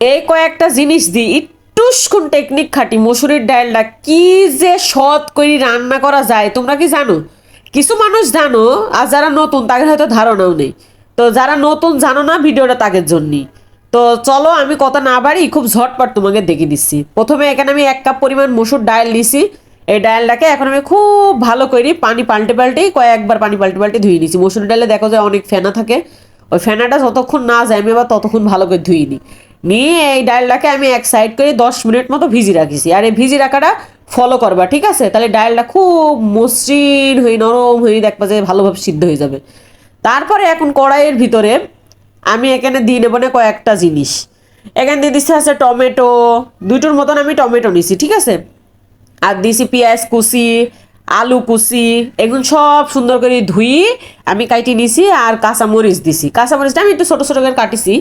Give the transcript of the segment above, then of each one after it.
এই কয়েকটা জিনিস দিই। একটুক্ষণ টেকনিক খাটি, মসুরির ডালটা কি যে সৎ করে রান্না করা যায়, তোমরা কি জানো? কিছু মানুষ জানো, আর যারা নতুন, তাদের হয়তো ধারণাও নেই। তো যারা নতুন, জানো না ভিডিওটা তাদের জন্যই। তো চলো, আমি কথা না বাড়ি, খুব ঝটপট তোমাকে দেখে দিচ্ছি। প্রথমে এখানে আমি এক কাপ পরিমাণ মসুর ডাল নিছি। এই ডালটাকে এখন আমি খুব ভালো করি পানি পাল্টে পাল্টে, কয়েকবার পানি পাল্টে পাল্টে ধুয়ে নিছি। মসুর ডালে দেখো যে অনেক ফেনা থাকে। ওই ফেনাটা যতক্ষণ না যায়, আমি আবার ততক্ষণ ভালো করে ধুই নি নিয়ে এই ডালটাকে আমি এক সাইড করে দশ মিনিট মতো ভিজি রাখিছি। আর এই ভিজি রাখাটা ফলো করবা, ঠিক আছে? তাহলে ডালটা খুব মসৃণ হয়ে নরম হয়ে দেখবা যে ভালোভাবে সিদ্ধ হয়ে যাবে। তারপরে এখন কড়াইয়ের ভিতরে আমি এখানে দিয়ে নেব না কয়েকটা জিনিস। এখানে দিয়ে দিচ্ছে আছে টমেটো, দুটোর মতন আমি টমেটো নিছি, ঠিক আছে? আর দিছি পেঁয়াজ কুচি, আলু কুচি, এগুলো সব সুন্দর করে ধুই আমি কাটি নিছি আর কাঁচামরিচ দিছি। কাঁচামরিচটা আমি একটু ছোটো ছোটো করে কাটিছি।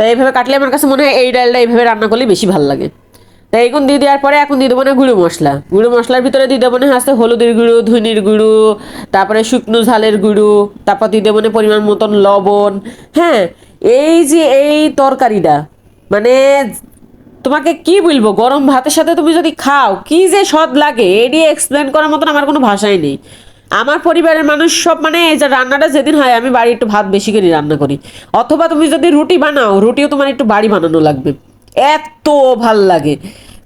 তো এইভাবে কাটলে আমার কাছে মনে হয় এই ডালটা এইভাবে রান্না করলে বেশি ভালো লাগে। তাই এইগুলো দিয়ে দেওয়ার পরে এখন দিয়ে দেবো না গুঁড়ো মশলা। গুঁড়ো মশলার ভিতরে দিয়ে দেবো না আছে হলুদের গুঁড়ো, ধনির গুঁড়ো, তারপরে শুকনো ঝালের গুঁড়ো, তারপর দিয়ে দেবো না পরিমাণ মতন লবণ। হ্যাঁ এই যে এই তরকারিটা মানে তোমাকে কি বলব, গরম ভাতের সাথে তুমি যদি খাও, কি যে স্বাদ লাগে এটি এক্সপ্লেন করার মতন আমার কোনো ভাষাই নেই। আমার পরিবারের মানুষ সব মানে এই যে রান্নাটা যেদিন হয়, আমি বাড়ি একটু ভাত বেশি করে রান্না করি। অথবা তুমি যদি রুটি বানাও, রুটিও তোমার একটু বাড়ি বানানো লাগবে। এত ভালো লাগে।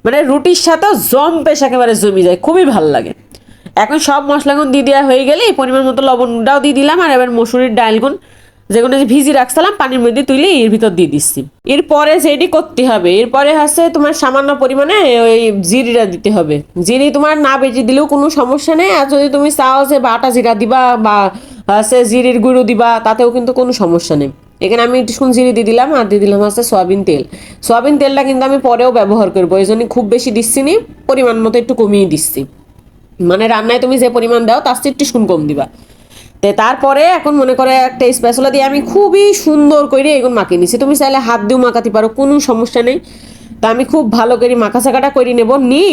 মানে রুটির সাথে জম্পেশ একেবারে জমি যায়, খুবই ভালো লাগে। এখন সব মশলাগুন দিয়ে দেওয়া হয়ে গেলে পরিমাণ মতো লবণটাও দিয়ে দিলাম, আর এবার মসুরির ডালগুন যেগুলো ভিজি রাখছিলাম, পানির মধ্যে তুলে এর ভিতর দিয়ে দিচ্ছি। এরপরে সেটি করতে হবে, এরপরে হচ্ছে তোমার সামান্য পরিমাণে ওই জিরিটা দিতে হবে। জিরি তোমার না বেজে দিলেও কোনো সমস্যা নেই, আর যদি তুমি চাও যে বাটা জিরা দিবা বা হচ্ছে জিরির গুঁড়ো দিবা, তাতেও কিন্তু কোনো সমস্যা নেই। এখানে আমি একটু জিরি দিয়ে দিলাম, আর দিয়ে দিলাম হচ্ছে সয়াবিন তেল। সয়াবিন তেলটা কিন্তু আমি পরেও ব্যবহার করব, এই জন্য খুব বেশি দিচ্ছি নি, পরিমাণ মতো একটু কমিয়ে দিচ্ছি। মানে রান্নায় তুমি যে পরিমাণ দাও, তার চেয়ে একটু কম দিবা। তো তারপরে এখন মনে করে একটা স্পেশালা দিয়ে আমি খুবই সুন্দর করে এগুলো মাখিয়ে নিছি। তুমি চাইলে হাত দিয়েও মাখাতে পারো, কোনো সমস্যা নেই। তো আমি খুব ভালো করে মাখা চাকাটা করে নেব। নি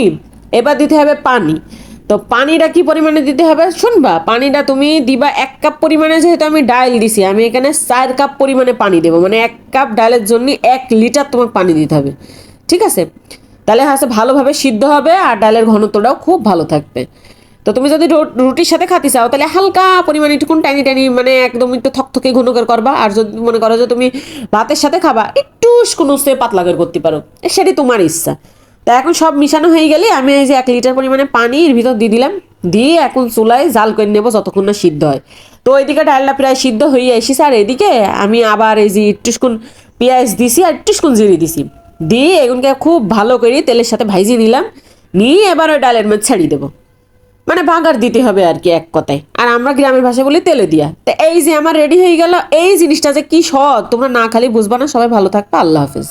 এবার দিতে হবে পানি। তো পানিটা কি পরিমাণে দিতে হবে শুনবা? পানিটা তুমি দিবা এক কাপ পরিমাণে, যেহেতু আমি ডাল দিছি, আমি এখানে চার কাপ পরিমাণে পানি দেবো। মানে এক কাপ ডালের জন্য এক লিটার তোমার পানি দিতে হবে। ঠিক আছে? তাহলে হচ্ছে ভালোভাবে সিদ্ধ হবে আর ডালের ঘনত্বটাও খুব ভালো থাকবে। তো তুমি যদি রুটির সাথে খাতে চাও, তাহলে হালকা পরিমাণে একটুকুন টানি টানি মানে একদম একটু থকথকে করে করবা। আর যদি মনে করো যে তুমি ভাতের সাথে খাবা, একটু কোনো সে পাতলা করে করতে পারো সেটি তোমার ইচ্ছা। তা এখন সব মিশানো হয়ে গেলে আমি এই যে এক লিটার পরিমাণে পানি এর ভিতর দিয়ে দিলাম, দিয়ে এখন চুলায় জাল করে নেব যতক্ষণ না সিদ্ধ হয়। তো ওইদিকে ডালটা প্রায় সিদ্ধ হয়ে এসেছে, আর এদিকে আমি আবার এই যে একটুকুন পেঁয়াজ দিছি আর একটুকুন জিরি দিছি। দিয়ে এগুনকে খুব ভালো করে তেলের সাথে ভাইজিয়ে নিলাম নিয়ে এবার ওই ডালের মধ্যে ছাড়িয়ে দেবো। মানে ভাগার দিতে হবে আর কি এক কথায়। আর আমরা গ্রামের ভাষা বলি তেলে দিয়া। তো এই যে আমার রেডি হয়ে গেল, এই জিনিসটা যে কি সৎ, তোমরা না খালি বুঝবা না, সবাই ভালো থাকবে, আল্লাহ হাফিজ।